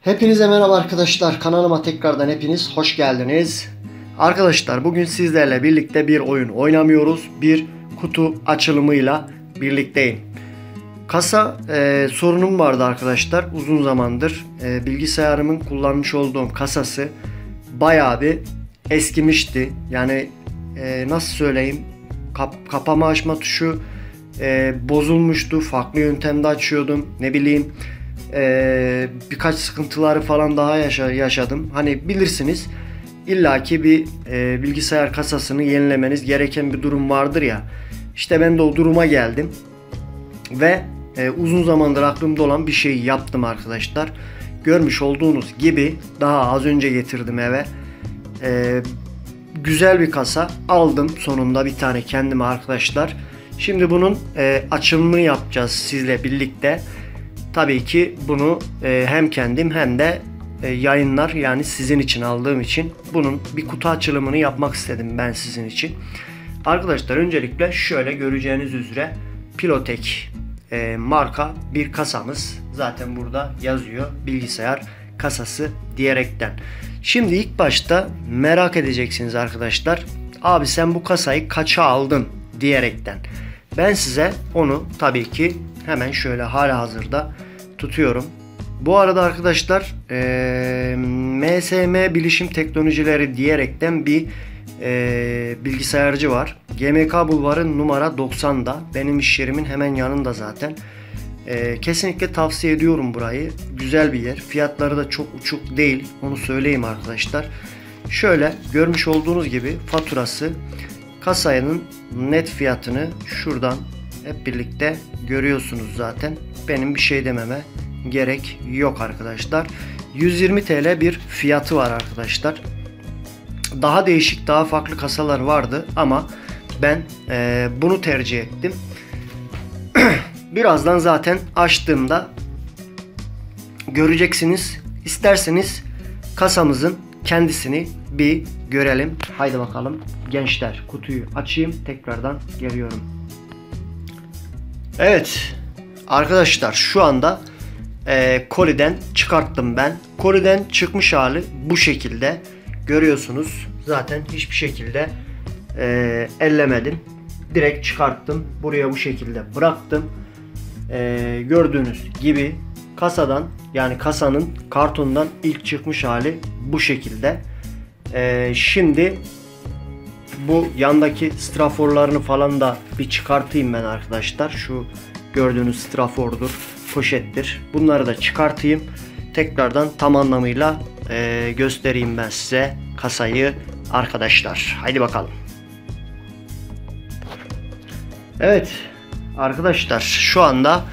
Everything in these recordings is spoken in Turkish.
Hepinize merhaba arkadaşlar. Kanalıma tekrardan hepiniz hoş geldiniz. Arkadaşlar bugün sizlerle birlikte bir oyun oynamıyoruz. Bir kutu açılımıyla birlikteyim. Kasa e, sorunum vardı arkadaşlar. Uzun zamandır e, bilgisayarımın kullanmış olduğum kasası bayağı bir eskimişti. Yani e, nasıl söyleyeyim kap, kapama açma tuşu e, bozulmuştu. Farklı yöntemde açıyordum. Ne bileyim e, birkaç sıkıntıları falan daha yaşa, yaşadım. Hani bilirsiniz illaki bir e, bilgisayar kasasını yenilemeniz gereken bir durum vardır ya. İşte ben de o duruma geldim. Ve e, uzun zamandır aklımda olan bir şey yaptım arkadaşlar. Görmüş olduğunuz gibi daha az önce getirdim eve. E, güzel bir kasa aldım sonunda bir tane kendime arkadaşlar. Şimdi bunun e, açılımını yapacağız sizle birlikte. Tabii ki bunu e, hem kendim hem de e, yayınlar yani sizin için aldığım için bunun bir kutu açılımını yapmak istedim ben sizin için. Arkadaşlar öncelikle şöyle göreceğiniz üzere Pilotek e, marka bir kasamız. Zaten burada yazıyor bilgisayar kasası diyerekten. Şimdi ilk başta merak edeceksiniz arkadaşlar. Abi sen bu kasayı kaça aldın diyerekten. Ben size onu tabii ki hemen şöyle hala hazırda tutuyorum. Bu arada arkadaşlar e, MSM Bilişim Teknolojileri diyerekten bir e, bilgisayarcı var. GMK Bulvarı numara 90'da. Benim iş yerimin hemen yanında zaten. E, kesinlikle tavsiye ediyorum burayı. Güzel bir yer. Fiyatları da çok uçuk değil. Onu söyleyeyim arkadaşlar. Şöyle görmüş olduğunuz gibi faturası kasanın net fiyatını şuradan hep birlikte görüyorsunuz zaten. Benim bir şey dememe gerek yok arkadaşlar. 120 TL bir fiyatı var arkadaşlar. Daha değişik, daha farklı kasalar vardı ama ben e, bunu tercih ettim. Birazdan zaten açtığımda göreceksiniz. İsterseniz kasamızın kendisini bir görelim. Haydi bakalım gençler kutuyu açayım tekrardan geliyorum. Evet arkadaşlar şu anda e, koliden çıkarttım ben. Koliden çıkmış hali bu şekilde görüyorsunuz. Zaten hiçbir şekilde e, ellemedim. Direkt çıkarttım. Buraya bu şekilde bıraktım. E, gördüğünüz gibi kasadan yani kasanın kartondan ilk çıkmış hali bu şekilde. E, şimdi bu yandaki straforlarını falan da bir çıkartayım ben arkadaşlar. Şu gördüğünüz strafordur, poşettir. Bunları da çıkartayım. Tekrardan tam anlamıyla e, göstereyim ben size kasayı arkadaşlar. Haydi bakalım. Evet arkadaşlar şu anda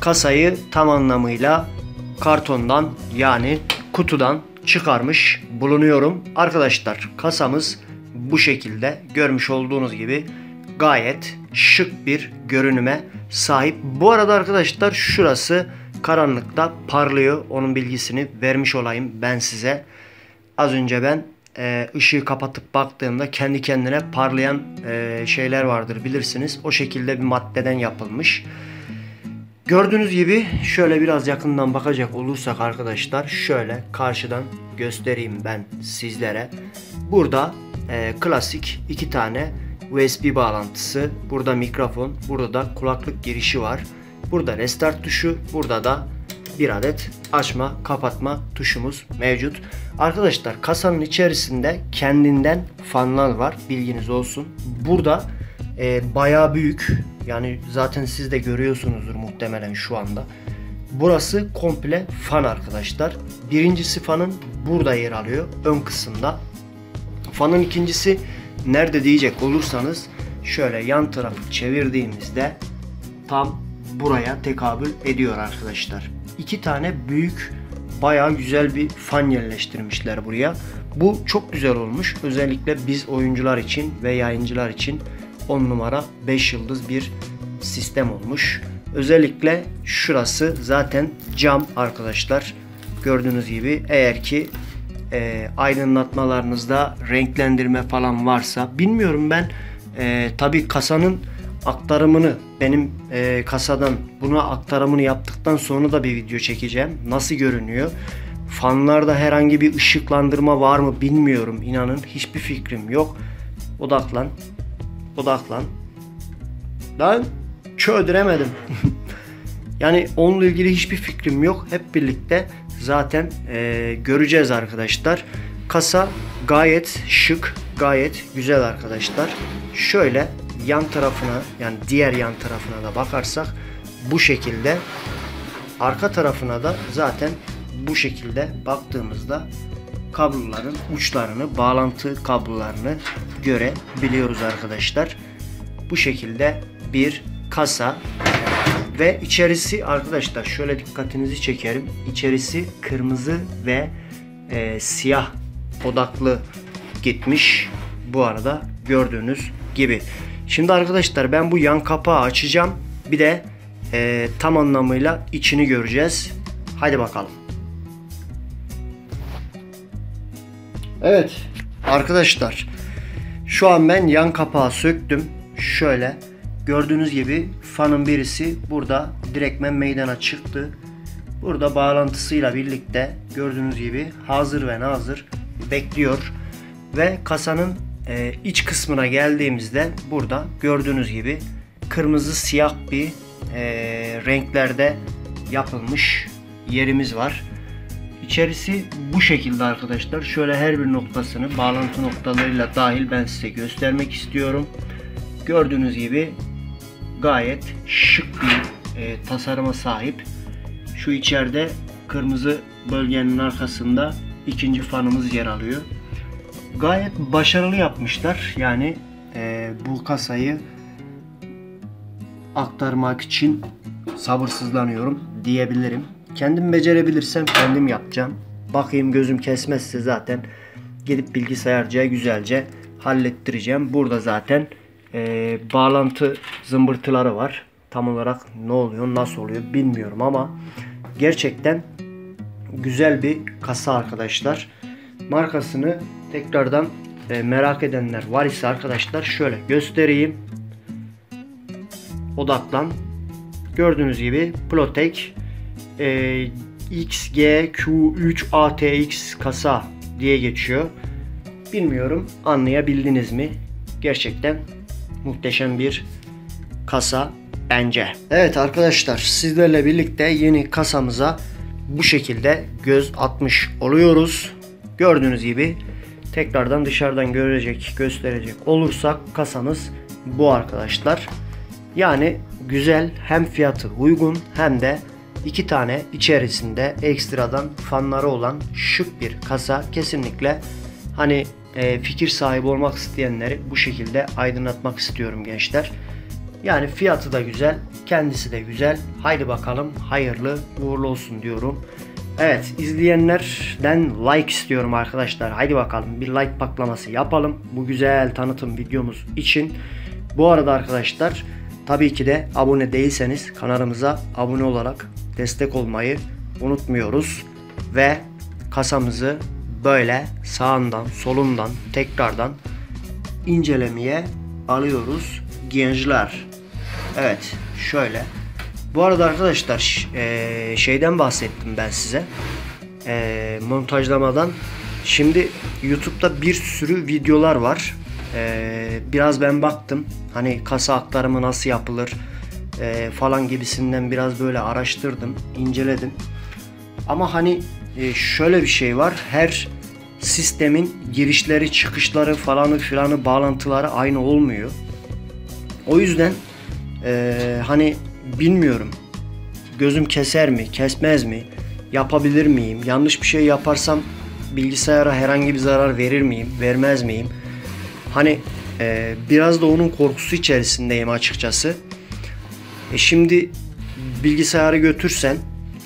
kasayı tam anlamıyla kartondan yani kutudan çıkarmış bulunuyorum. Arkadaşlar kasamız bu şekilde görmüş olduğunuz gibi gayet şık bir görünüme sahip. Bu arada arkadaşlar şurası karanlıkta parlıyor. Onun bilgisini vermiş olayım ben size. Az önce ben e, ışığı kapatıp baktığımda kendi kendine parlayan e, şeyler vardır bilirsiniz. O şekilde bir maddeden yapılmış. Gördüğünüz gibi şöyle biraz yakından bakacak olursak arkadaşlar şöyle karşıdan göstereyim ben sizlere. Burada e, klasik iki tane USB bağlantısı, burada mikrofon, burada da kulaklık girişi var. Burada restart tuşu, burada da bir adet açma kapatma tuşumuz mevcut. Arkadaşlar kasanın içerisinde kendinden fanlar var bilginiz olsun. Burada e, bayağı büyük yani zaten siz de görüyorsunuzdur muhtemelen şu anda. Burası komple fan arkadaşlar. Birincisi fanın burada yer alıyor ön kısımda. Fanın ikincisi nerede diyecek olursanız şöyle yan tarafı çevirdiğimizde tam buraya tekabül ediyor arkadaşlar. İki tane büyük bayağı güzel bir fan yerleştirmişler buraya. Bu çok güzel olmuş. Özellikle biz oyuncular için ve yayıncılar için 10 numara 5 yıldız bir sistem olmuş. Özellikle şurası zaten cam arkadaşlar. Gördüğünüz gibi eğer ki e, aydınlatmalarınızda renklendirme falan varsa bilmiyorum ben e, tabi kasanın aktarımını benim e, kasadan buna aktarımını yaptıktan sonra da bir video çekeceğim. Nasıl görünüyor? fanlarda herhangi bir ışıklandırma var mı bilmiyorum. İnanın hiçbir fikrim yok. Odaklan. Odaklan. Ben çöldüremedim. yani onunla ilgili hiçbir fikrim yok. Hep birlikte zaten e, göreceğiz arkadaşlar. Kasa gayet şık, gayet güzel arkadaşlar. Şöyle yan tarafına yani diğer yan tarafına da bakarsak bu şekilde arka tarafına da zaten bu şekilde baktığımızda kabloların uçlarını, bağlantı kablolarını görebiliyoruz arkadaşlar. Bu şekilde bir kasa ve içerisi arkadaşlar şöyle dikkatinizi çekerim. İçerisi kırmızı ve e, siyah odaklı gitmiş. Bu arada gördüğünüz gibi. Şimdi arkadaşlar ben bu yan kapağı açacağım. Bir de e, tam anlamıyla içini göreceğiz. Hadi bakalım. Evet arkadaşlar şu an ben yan kapağı söktüm. Şöyle gördüğünüz gibi fanın birisi burada direktmen meydana çıktı. Burada bağlantısıyla birlikte gördüğünüz gibi hazır ve nazır bekliyor. Ve kasanın e, iç kısmına geldiğimizde burada gördüğünüz gibi kırmızı siyah bir e, renklerde yapılmış yerimiz var. İçerisi bu şekilde arkadaşlar. Şöyle her bir noktasını bağlantı noktalarıyla dahil ben size göstermek istiyorum. Gördüğünüz gibi gayet şık bir e, tasarıma sahip. Şu içeride kırmızı bölgenin arkasında ikinci fanımız yer alıyor. Gayet başarılı yapmışlar. Yani e, bu kasayı aktarmak için sabırsızlanıyorum diyebilirim. Kendim becerebilirsem kendim yapacağım. Bakayım gözüm kesmezse zaten gidip bilgisayarcıya güzelce hallettireceğim. Burada zaten e, bağlantı zımbırtıları var. Tam olarak ne oluyor nasıl oluyor bilmiyorum ama gerçekten güzel bir kasa arkadaşlar. Markasını tekrardan e, merak edenler var ise arkadaşlar şöyle göstereyim. Odaklan. Gördüğünüz gibi Plotek e, XGQ3 ATX kasa diye geçiyor. Bilmiyorum anlayabildiniz mi? Gerçekten muhteşem bir kasa bence. Evet arkadaşlar sizlerle birlikte yeni kasamıza bu şekilde göz atmış oluyoruz. Gördüğünüz gibi tekrardan dışarıdan görecek gösterecek olursak kasamız bu arkadaşlar. Yani güzel hem fiyatı uygun hem de iki tane içerisinde ekstradan fanları olan şık bir kasa kesinlikle hani fikir sahibi olmak isteyenleri bu şekilde aydınlatmak istiyorum gençler. Yani fiyatı da güzel, kendisi de güzel. Haydi bakalım hayırlı uğurlu olsun diyorum. Evet izleyenlerden like istiyorum arkadaşlar. Haydi bakalım bir like patlaması yapalım. Bu güzel tanıtım videomuz için. Bu arada arkadaşlar tabii ki de abone değilseniz kanalımıza abone olarak destek olmayı unutmuyoruz. Ve kasamızı böyle sağından solundan tekrardan incelemeye alıyoruz gençler. Evet şöyle. Bu arada arkadaşlar e, şeyden bahsettim ben size. E, montajlamadan. Şimdi YouTube'da bir sürü videolar var. E, biraz ben baktım. Hani kasa aktarımı nasıl yapılır falan gibisinden biraz böyle araştırdım, inceledim. Ama hani şöyle bir şey var. Her sistemin girişleri, çıkışları falanı filanı bağlantıları aynı olmuyor. O yüzden e, hani bilmiyorum gözüm keser mi, kesmez mi, yapabilir miyim, yanlış bir şey yaparsam bilgisayara herhangi bir zarar verir miyim, vermez miyim? Hani e, biraz da onun korkusu içerisindeyim açıkçası. E şimdi bilgisayarı götürsen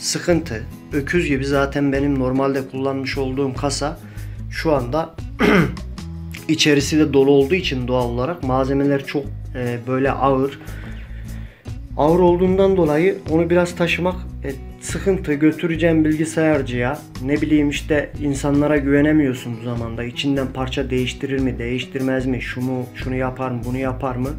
sıkıntı. Öküz gibi zaten benim normalde kullanmış olduğum kasa şu anda içerisi de dolu olduğu için doğal olarak malzemeler çok e, böyle ağır. Ağır olduğundan dolayı onu biraz taşımak e, sıkıntı. Götüreceğim bilgisayarcıya. Ne bileyim işte insanlara güvenemiyorsun bu zamanda. İçinden parça değiştirir mi, değiştirmez mi, şunu şunu yapar mı, bunu yapar mı?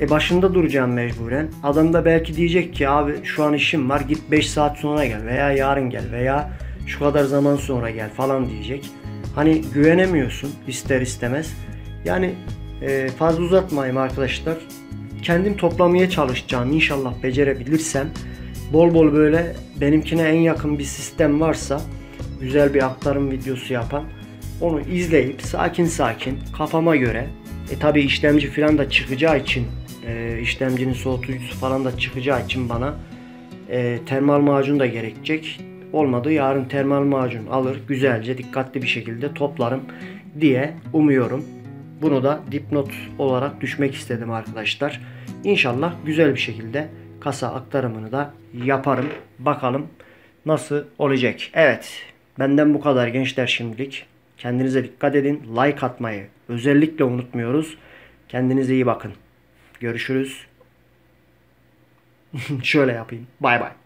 E başında duracağım mecburen. Adam da belki diyecek ki abi şu an işim var git 5 saat sonra gel veya yarın gel veya şu kadar zaman sonra gel falan diyecek. Hani güvenemiyorsun ister istemez. Yani e, fazla uzatmayayım arkadaşlar. Kendim toplamaya çalışacağım inşallah becerebilirsem. Bol bol böyle benimkine en yakın bir sistem varsa güzel bir aktarım videosu yapan onu izleyip sakin sakin kafama göre e tabi işlemci falan da çıkacağı için e, işlemcinin soğutucusu falan da çıkacağı için bana e, termal macun da gerekecek. Olmadı yarın termal macun alır güzelce dikkatli bir şekilde toplarım diye umuyorum. Bunu da dipnot olarak düşmek istedim arkadaşlar. İnşallah güzel bir şekilde kasa aktarımını da yaparım. Bakalım nasıl olacak. Evet benden bu kadar gençler şimdilik. Kendinize dikkat edin. Like atmayı özellikle unutmuyoruz. Kendinize iyi bakın. Görüşürüz. Şöyle yapayım. Bay bay.